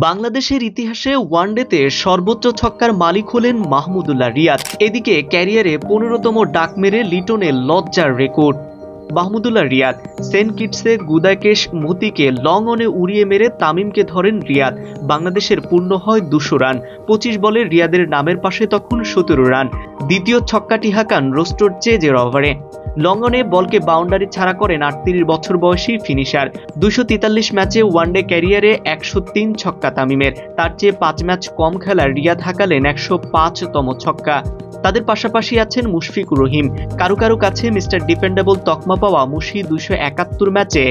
বাংলাদেশের ইতিহাসে ওয়ানডেতে সর্বোচ্চ ছক্কার মালিক হলেন মাহমুদুল্লাহ রিয়াদ। এদিকে ক্যারিয়ারে পনেরোতম ডাক মেরে লিটনের লজ্জার রেকর্ড। মাহমুদুল্লাহ রিয়াদ। সেন্ট কিটসে গুদাকেশ মতিকে লং অনে উড়িয়ে মেরে তামিমকে ধরেন রিয়াদ। বাংলাদেশের পূর্ণ হয় দুশো রান। পঁচিশ বলে রিয়াদের নামের পাশে তখন সতেরো রান। দ্বিতীয় ছক্কাটি হাঁকান রোস্টোর চেজের ওভারে। লঙ্গনে বলকে বাউন্ডারি ছাড়া করেন আটত্রিশ বছর বয়সী ফিনিশার। দুশো তেতাল্লিশ ম্যাচে ওয়ানডে ক্যারিয়ারে একশো তিন ছক্কা তামিমের। তার চেয়ে পাঁচ ম্যাচ কম খেলার রিয়াদ হাঁকালেন একশো পাঁচতম ছক্কা। তাদের পাশাপাশি আছেন মুশফিকুর রহিম। কারও কারও কাছে মিস্টার ডিপেন্ডেবল তকমা পাওয়া মুশি দুশো একাত্তর ম্যাচে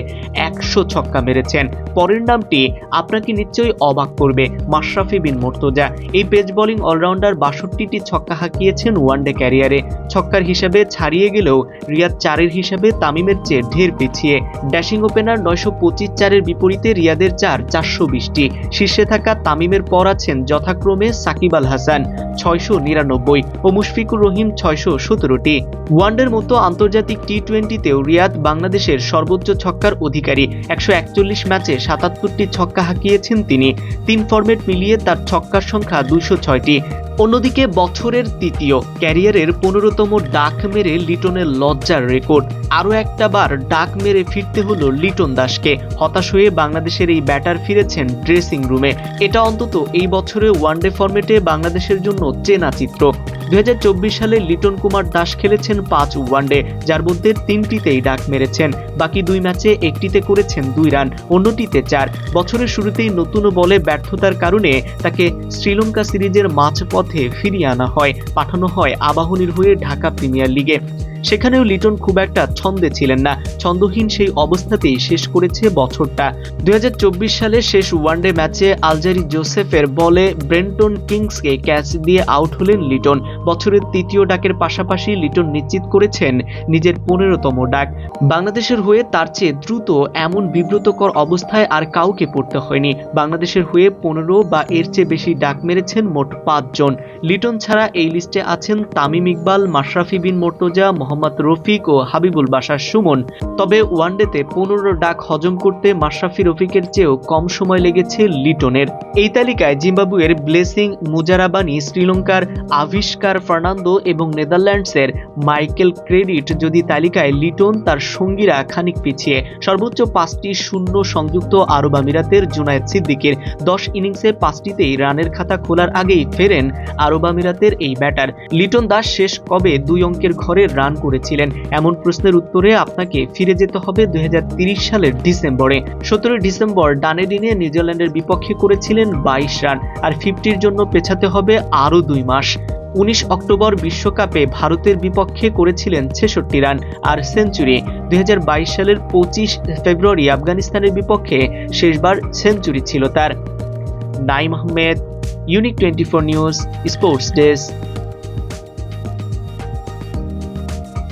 একশো ছক্কা মেরেছেন। পরের নামটি আপনাকে নিশ্চয়ই অবাক করবে, মাশরাফি বিন মোর্তজা। এই পেজ বোলিং অলরাউন্ডার বাষট্টিটি ছক্কা হাঁকিয়েছেন ওয়ানডে ক্যারিয়ারে। ছক্কার হিসাবে ছাড়িয়ে গেলেও রিয়াদ চারের হিসাবে তামিমের চেয়ে ঢের পিছিয়ে। ড্যাশিং ওপেনার নয়শো পঁচিশ চারের বিপরীতে রিয়াদের চার চারশো বিশটি। শীর্ষে থাকা তামিমের পর আছেন যথাক্রমে সাকিব আল হাসান। ছয়শো নিরানব্বই ও মুশফিকুর রহিম ছয়শো সতেরোটি। ওয়ানডের মতো আন্তর্জাতিক টি টোয়েন্টিতেও রিয়াদ বাংলাদেশের সর্বোচ্চ ছক্কার অধিকারী। একশো একচল্লিশ ম্যাচে সাতাত্তরটি ছক্কা হাঁকিয়েছেন তিনি। তিন ফর্মেট মিলিয়ে তার ছক্কার সংখ্যা দুইশো ছয়টি। অন্যদিকে বছরের তৃতীয় ক্যারিয়ারের পনেরোতম ডাক মেরে লিটনের লজ্জার রেকর্ড। আরও একটা বার ডাক মেরে ফিরতে হলো লিটন দাসকে। হতাশ হয়ে বাংলাদেশের এই ব্যাটার ফিরেছেন ড্রেসিং রুমে। এটা অন্তত এই বছরে ওয়ানডে ফর্মেটে বাংলাদেশের জন্য চেনা চিত্র। দুই হাজার চব্বিশ সালে লিটন কুমার দাস খেলেছেন পাঁচ ওয়ানডে, যার মধ্যে তিনটিতেই ডাক মেরেছেন। বাকি দুই ম্যাচে একটিতে করেছেন দুই রান, অন্যটিতে চার। বছরের শুরুতেই নতুন বলে ব্যর্থতার কারণে তাকে শ্রীলঙ্কা সিরিজের মাঝপথে ফিরিয়ে আনা হয়, পাঠানো হয় আবাহনীর হয়ে ঢাকা প্রিমিয়ার লিগে। সেখানেও লিটন খুব একটা ছন্দে ছিলেন না। ছন্দহীন সেই অবস্থাতেই শেষ করেছে বছরটা। দুই সালে শেষ ওয়ানডে ম্যাচে আলজারি জোসেফের বলে ব্রেন্টন কিংসকে ক্যাচ দিয়ে আউট হলেন লিটন। বছরের তৃতীয় ডাকের পাশাপাশি লিটন নিশ্চিত করেছেন নিজের পনেরোতম ডাক। বাংলাদেশের হয়ে তার চেয়ে দ্রুত এমন বিব্রতকর অবস্থায় আর কাউকে পড়তে হয়নি। বাংলাদেশের হয়ে পনেরো বা এর চেয়ে বেশি ডাক মেরেছেন মোট পাঁচজন। লিটন ছাড়া এই লিস্টে আছেন তামিম ইকবাল, মাশরাফি বিন মোর্তজা, মোহাম্মদ রফিক ও হাবিবুল বাশার সুমন। তবে ওয়ানডেতে পনেরো ডাক হজম করতে মাশরাফি রফিকের চেয়েও কম সময় লেগেছে লিটনের। এই তালিকায় জিম্বাবুয়ের ব্লেসিং মুজারাবানি, শ্রীলঙ্কার আবিষ্কার ফার্নান্দো এবং নেদারল্যান্ডসের মাইকেল ক্রেডিট যদি তালিকায় লিটন তার সঙ্গীরা খানিক পিছিয়ে। সর্বোচ্চ পাঁচটি শূন্য সংযুক্ত আরব আমিরাতের জুনায়েদ সিদ্দিকের দশ ইনিংসে পাঁচটিতেই রানের খাতা খোলার আগেই ফেরেন আরব আমিরাতের এই ব্যাটার। লিটন দাস শেষ কবে দুই অঙ্কের ঘরে রান করেছিলেন? এমন প্রশ্নের উত্তরে আপনাকে ফিরে যেতে হবে দুই সালের ডিসেম্বরে। সতেরোই ডিসেম্বর ডানেডিনে নিউজিল্যান্ডের বিপক্ষে করেছিলেন বাইশ রান, আর ফিফটির জন্য পেছাতে হবে আরও দুই মাস। উনিশ অক্টোবর বিশ্বকাপে ভারতের বিপক্ষে করেছিলেন ছেষট্টি রান, আর সেঞ্চুরি। দুই হাজার বাইশ সালের পঁচিশ ফেব্রুয়ারি আফগানিস্তানের বিপক্ষে শেষবার সেঞ্চুরি ছিল তার। Naim Ahmed Unique 24 News, Sports Desk,